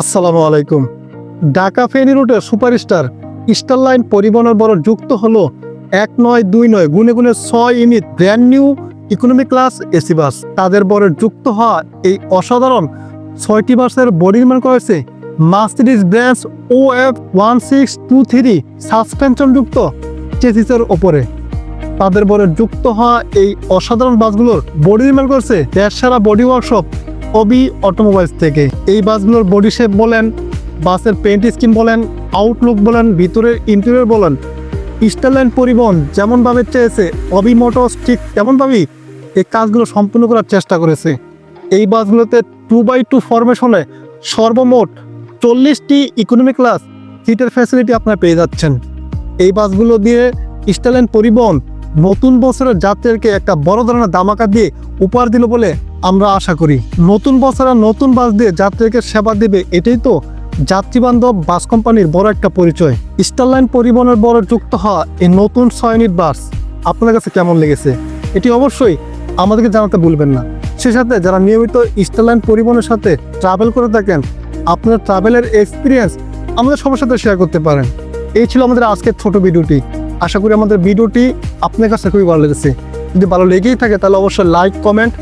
আসসালামু আলাইকুম। ঢাকা ফেনী রুটে সুপারস্টার স্টার লাইন পরিবহনের বড় যুক্ত হলো এক নয় দুই নয় গুনে গুনে ছয় unit brand new economy class AC bus. তাদের বড় যুক্ত হওয়া এই অসাধারণ ছয়টি বাসের বডি নির্মাণ করেছে মার্সিডিজ ব্র্যান্স ও F one six two three সাসপেনশনযুক্ত চেসিসের ওপরে। তাদের বড় যুক্ত হওয়া এই অসাধারণ বাসগুলোর বডি নির্মাণ করছে দেশ সারা বডি ওয়ার্কশপ অবি অটোমোবাইলস থেকে। এই বাসগুলোর বডি শেপ বলেন, বাসের পেন্ট স্কিন বলেন আউটলুক বলেন, ভিতরের ইন্টেরিয়র বলেন স্টারলাইন পরিবহন যেমনভাবে চেয়েছে, অবি মোটরস ঠিক তেমনভাবেই এই কাজগুলো সম্পূর্ণ করার চেষ্টা করেছে। এই বাসগুলোতে টু বাই টু ফরমেশনে সর্বমোট চল্লিশটি ইকোনমি ক্লাস সিটের ফ্যাসিলিটি আপনারা পেয়ে যাচ্ছেন। এই বাসগুলো দিয়ে স্টারলাইন পরিবহন নতুন বছরের যাত্রীদেরকে একটা বড় ধরনের দামাকা দিয়ে উপহার দিল বলে আমরা আশা করি। নতুন বছরে নতুন বাস দিয়ে যাত্রীকে সেবা দেবে এটাই তো যাত্রীবান্ধব বাস কোম্পানির বড় একটা পরিচয়। স্টারলাইন পরিবহনের বড় যুক্ত হওয়া এই নতুন ছয় ইউনিট বাস আপনার কাছে কেমন লেগেছে? এটি অবশ্যই আমাদেরকে জানাতে ভুলবেন না। সে সাথে যারা নিয়মিত স্টারলাইন পরিবহনের সাথে ট্রাভেল করে থাকেন আপনার ট্রাভেলের এক্সপিরিয়েন্স আমাদের সবার সাথে শেয়ার করতে পারেন। এই ছিল আমাদের আজকের ছোট ভিডিওটি আশা করি আমাদের ভিডিওটি আপনার কাছে খুবই ভালো লেগেছে। যদি ভালো লেগেই থাকে তাহলে অবশ্যই লাইক কমেন্ট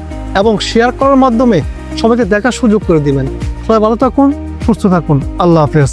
এবং শেয়ার করার মাধ্যমে সবাইকে দেখার সুযোগ করে দিবেন। সবাই ভালো থাকুন, সুস্থ থাকুন। আল্লাহ হাফেজ।